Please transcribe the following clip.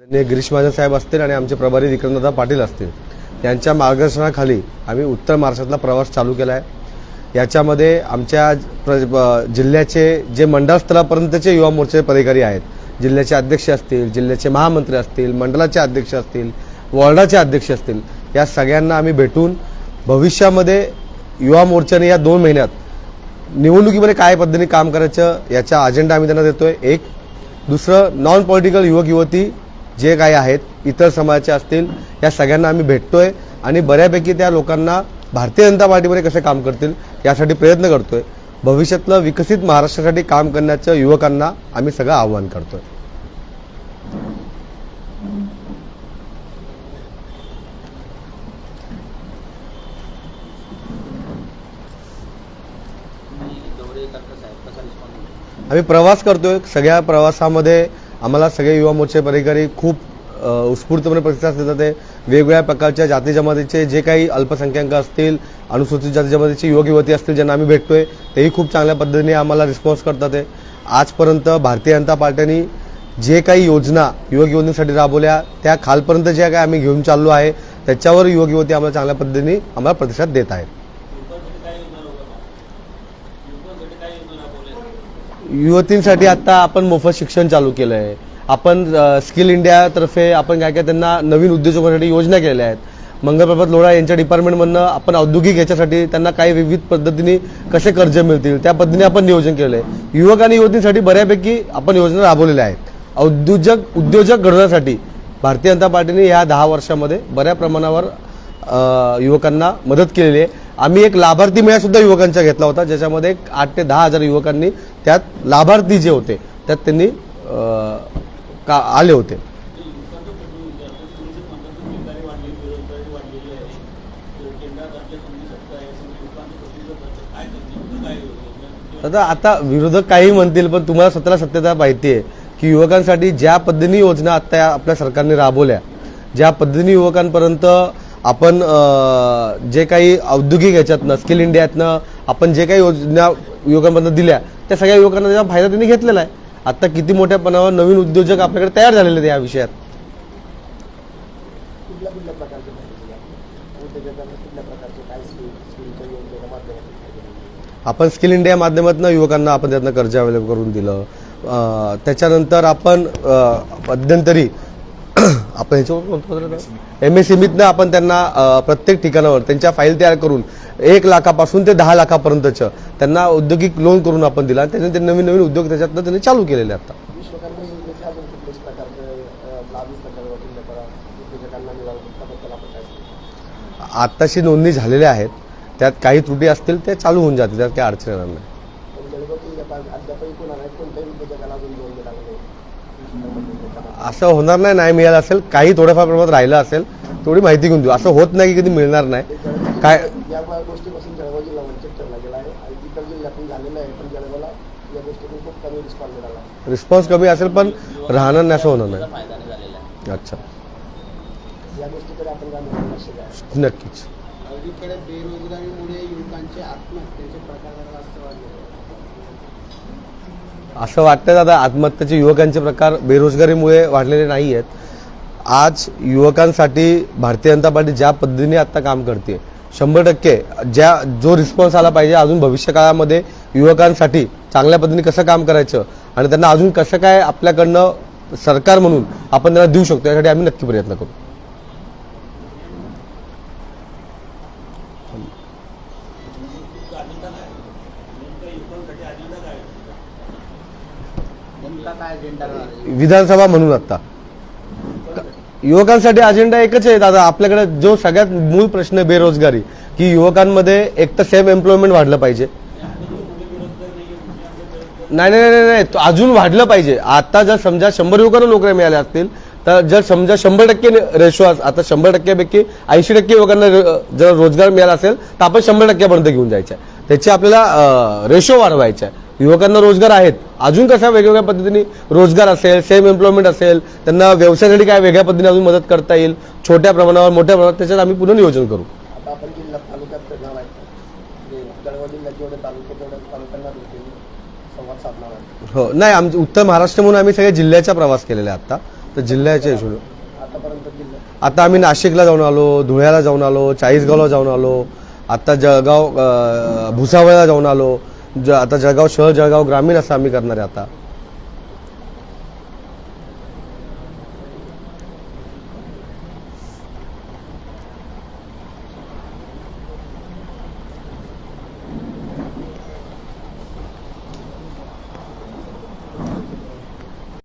आदरणीय गिरीश महाजन साहेब असतील आणि आमचे प्रभारी विक्रमदादा पाटील असतील यांच्या मार्गदर्शनाखाली आम्ही उत्तर महाराष्ट्रातला प्रवास चालू केला आहे याच्यामध्ये आमच्या प्र- जिल्ह्याचे जे मंडळस्तरापर्यंतचे युवा मोर्चे पदाधिकारी आहेत जिल्ह्याचे अध्यक्ष असतील जिल्ह्याचे महामंत्री असतील मंडळाचे अध्यक्ष असतील वॉर्डाचे अध्यक्ष असतील या सगळ्यांना आम्ही भेटून भविष्यामध्ये युवा मोर्चाने या दोन महिन्यात निवडणुकीमध्ये काय पद्धतीने काम करायचं याचा अजेंडा आम्ही त्यांना देतोय. एक दुसरं नॉन पॉलिटिकल युवक युवती जे काही आहेत इतर समाजाचे असतील या सगळ्यांना आम्ही भेटतोय आणि बऱ्यापैकी त्या लोकांना भारतीय जनता पार्टीमध्ये कसे काम करतील यासाठी प्रयत्न करतोय. भविष्यातलं विकसित महाराष्ट्रासाठी काम करण्याचं युवकांना आम्ही सगळं आव्हान करतोय. आम्ही प्रवास करतोय सगळ्या प्रवासामध्ये आम्हाला सगळे युवा मोर्चे परिकारी खूप उत्स्फूर्तपणे प्रतिसाद देतात. ते वेगवेगळ्या प्रकारच्या जाती जमातीचे जे काही अल्पसंख्याक असतील अनुसूचित जाती जमातीचे युवक युवती असतील ज्यांना आम्ही भेटतोय तेही खूप चांगल्या पद्धतीने आम्हाला रिस्पॉन्स करतात आहे आजपर्यंत भारतीय जनता पार्टीने जे काही योजना युवक युवतींसाठी राबवल्या त्या खालपर्यंत ज्या काही आम्ही घेऊन चाललो आहे त्याच्यावर युवक युवती आम्हाला चांगल्या पद्धतीने आम्हाला प्रतिसाद देत आहेत. युवतींसाठी आता आपण मोफत शिक्षण चालू केलं आहे आपण स्किल इंडियातर्फे आपण काय काय त्यांना नवीन उद्योजकांसाठी योजना केलेल्या आहेत. मंगलप्रभात लोढा यांच्या डिपार्टमेंटमधनं आपण औद्योगिक याच्यासाठी त्यांना काही विविध पद्धतीने कसे कर्ज मिळतील त्या पद्धतीने आपण नियोजन केलं आहे युवक आणि युवतींसाठी बऱ्यापैकी आपण योजना राबवलेल्या आहेत. औद्योजक उद्योजक घडवण्यासाठी भारतीय जनता पार्टीने या दहा वर्षामध्ये बऱ्या प्रमाणावर युवकांना मदत केलेली आहे. आम्ही एक लाभार्थी मेळा सुद्धा युवकांचा घेतला होता ज्याच्यामध्ये एक आठ ते दहा हजार युवकांनी त्यात लाभार्थी जे होते त्यात त्यांनी का आले होते. आता आता विरोधक काही म्हणतील पण तुम्हाला स्वतःला सत्यता माहिती आहे की युवकांसाठी ज्या पद्धतीने योजना आता या आपल्या सरकारने राबवल्या ज्या पद्धतीने युवकांपर्यंत आपण जे काही औद्योगिक ह्याच्यातनं स्किल इंडियातनं आपण जे काही योजना युवकांपर्यंत दिल्या त्या सगळ्या युवकांना त्याचा फायदा त्यांनी घेतलेला आहे. आता किती मोठ्या पणावर नवीन उद्योजक आपल्याकडे तयार झालेले आहेत या विषयात. आपण स्किल इंडिया माध्यमातून युवकांना आपण त्यातनं कर्ज अवेलेबल करून दिलं. त्याच्यानंतर आपण मध्यंतरी आपण ह्याच्यावर एम एस सीमीतनं आपण त्यांना प्रत्येक ठिकाणावर त्यांच्या फाईल तयार करून एक लाखापासून ते दहा लाखापर्यंतचं त्यांना औद्योगिक लोन करून आपण दिला. त्याने ते नवीन नवीन उद्योग त्याच्यातनं त्यांनी चालू केलेले आता. आत्ताशी नोंदणी झालेल्या आहेत. त्यात काही त्रुटी असतील ते चालू होऊन जातील. त्यात काही अडचण येणार नाही. असं होणार नाही नाही मिळालं असेल काही थोड्याफार प्रमाणात राहिलं असेल तेवढी माहिती घेऊन देऊ. असं होत नाही की कधी मिळणार नाही. काय रिस्पॉन्स कमी असेल पण राहणार नाही असं होणार नाही. अच्छा. नक्कीच. बेरोजगारीमुळे युवकांचे आत्महत्येचे प्रकार असं वाटतं दादा आत्महत्याचे युवकांचे प्रकार बेरोजगारीमुळे वाढलेले नाही आहेत आज युवकांसाठी भारतीय जनता पार्टी ज्या पद्धतीने आता काम करते शंभर टक्के ज्या जो रिस्पॉन्स आला पाहिजे अजून भविष्य काळामध्ये युवकांसाठी चांगल्या पद्धतीने कसं काम करायचं आणि त्यांना अजून कसं काय आपल्याकडनं सरकार म्हणून आपण त्यांना देऊ शकतो यासाठी आम्ही नक्की प्रयत्न करू. विधानसभा म्हणून आता. युवकांसाठी अजेंडा एकच आहे दादा. आपल्याकडे जो सगळ्यात मूळ प्रश्न आहे बेरोजगारी की युवकांमध्ये एक तर सेल्फ एम्प्लॉयमेंट वाढलं पाहिजे. नाही नाही नाही नाही अजून वाढलं पाहिजे. आता जर समजा शंभर युवकांना नोकऱ्या मिळाल्या असतील तर जर समजा शंभर टक्के रेशो आता शंभर टक्क्यापैकी ऐंशी टक्के युवकांना जर रोजगार मिळाला असेल तर आपण शंभर टक्क्यापर्यंत घेऊन जायचं आहे. त्याची आपल्याला रेशो वाढवायचा आहे. युवकांना रोजगार आहेत. अजून कशा वेगवेगळ्या पद्धतीने रोजगार असेल सेम एम्प्लॉयमेंट असेल त्यांना व्यवसायासाठी काय वेगळ्या पद्धतीने अजून मदत करता येईल छोट्या प्रमाणावर मोठ्या प्रमाणात त्याच्यात आम्ही पुन्हा नियोजन करू. म्हणजे हो नाही आमच्या उत्तर महाराष्ट्र म्हणून आम्ही सगळ्या जिल्ह्याचा प्रवास केलेला आहे आता. तर जिल्ह्याच्या हिशोबाने आता आम्ही नाशिकला जाऊन आलो धुळ्याला जाऊन आलो चाळीसगावला जाऊन आलो. आता जळगाव भुसावळला जाऊन आलो. ज आता जळगाव शहर जळगाव ग्रामीण असं आम्ही करणार आहे आता.